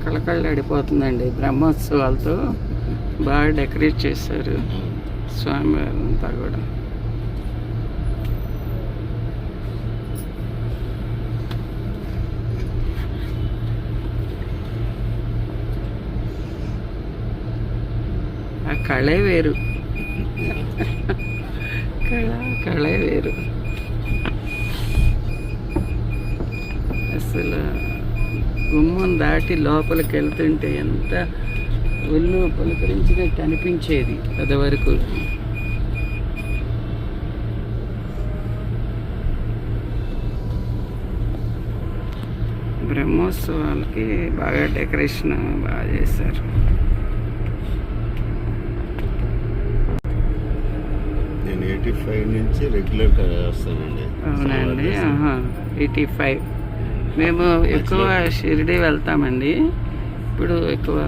బాగా కళకళలాడిపోతుందండి బ్రహ్మోత్సవాలతో బాగా డెకరేట్ చేశారు స్వామివారంతా కూడా. ఆ కళే వేరు. కళ కళే వేరు. అసలు గుమ్మం దాటి లోపలికి వెళ్తుంటే ఎంత ఒళ్ళు పులకరించినట్టు అనిపించేది అది వరకు బ్రహ్మోత్సవాలకి బాగా డెకరేషన్ బాగా చేశారు. నేను ఎయిటీ ఫైవ్ నుంచి రెగ్యులర్గా వస్తానండి. అవునండి ఎయిటీ ఫైవ్. మేము ఎక్కువ షిరిడి వెళ్తామండి. ఇప్పుడు ఎక్కువ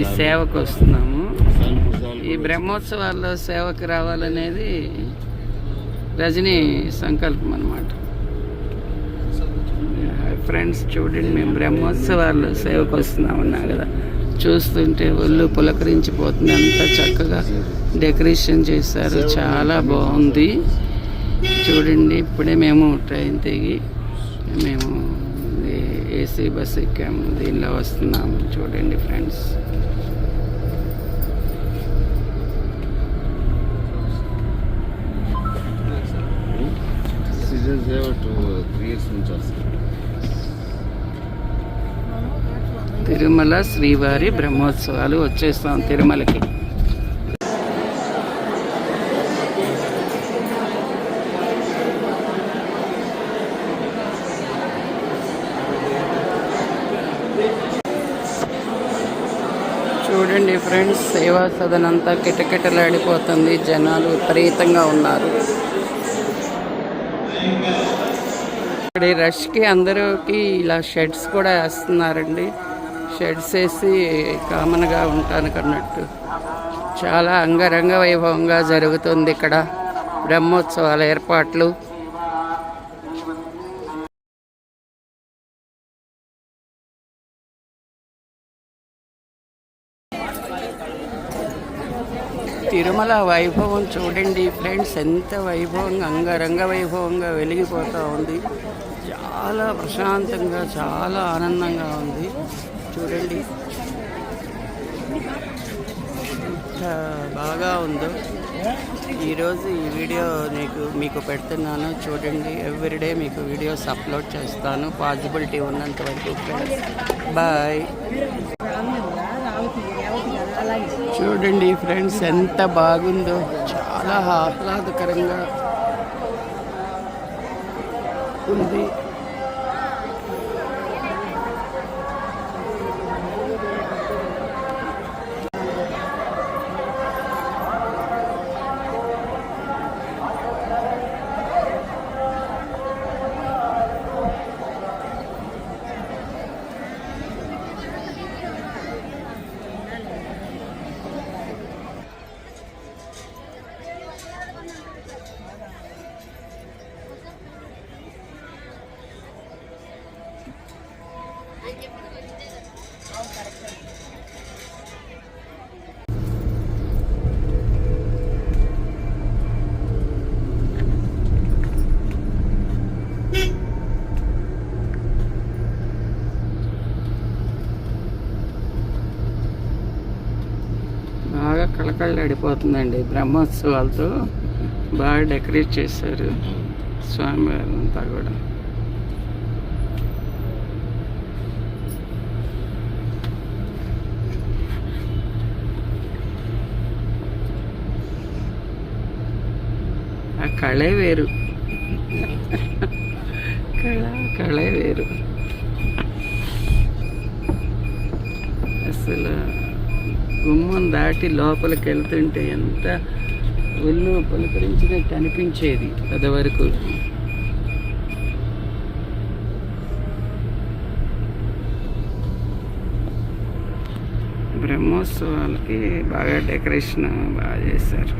ఈ సేవకు వస్తున్నాము. ఈ బ్రహ్మోత్సవాల్లో సేవకు రావాలనేది రజనీ సంకల్పం అనమాట ఫ్రెండ్స్ చూడండి మేము బ్రహ్మోత్సవాల్లో సేవకు వస్తున్నామన్నా కదా. చూస్తుంటే ఒళ్ళు పులకరించిపోతుంది అంత చక్కగా డెకరేషన్ చేశారు. చాలా బాగుంది. చూడండి ఇప్పుడే మేము ట్రైన్ దిగి మేము ఏసీ బస్ ఎక్కాము దీనిలో వస్తున్నాము. చూడండి ఫ్రెండ్స్. సీజన్ సేవ టూ త్రీ ఇయర్స్ నుంచి తిరుమల శ్రీవారి బ్రహ్మోత్సవాలు వచ్చేస్తాం తిరుమలకి. చూడండి ఫ్రెండ్స్ సేవా సదన్ అంతా కిటకిటలాడిపోతుంది. జనాలు విపరీతంగా ఉన్నారు. ఇక్కడ రష్కి అందరికి ఇలా షెడ్స్ కూడా వేస్తున్నారండి. షెడ్స్ వేసి కామన్గా ఉంటానికి అన్నట్టు చాలా అంగరంగ వైభవంగా జరుగుతుంది ఇక్కడ. బ్రహ్మోత్సవాల ఏర్పాట్లు. తిరుమల వైభవం చూడండి ఫ్రెండ్స్ ఎంత వైభవంగా అంగరంగ వైభవంగా వెలిగిపోతూ ఉంది. చాలా ప్రశాంతంగా చాలా ఆనందంగా ఉంది. చూడండి. ఎంత బాగా ఉందో. ఈరోజు ఈ వీడియో నీకు మీకు పెడుతున్నాను. చూడండి ఎవ్రీడే మీకు వీడియోస్ అప్లోడ్ చేస్తాను. పాసిబిలిటీ ఉన్నంత వరకు బాయ్. చూడండి ఫ్రెండ్స్ ఎంత బాగుందో. చాలా ఆహ్లాదకరంగా ఉంది. బాగా కళకళలాడిపోతుందండి బ్రహ్మోత్సవాలతో బాగా డెకరేట్ చేశారు. స్వామివారంతా కూడా. కళే వేరు. కళ కళే వేరు. అసలు గుమ్మం దాటి లోపలికి వెళ్తుంటే ఎంత ఒళ్ళు పులకరించినట్టు అనిపించేది పెద్దవరకు బ్రహ్మోత్సవాలకి బాగా డెకరేషన్ బాగా చేశారు.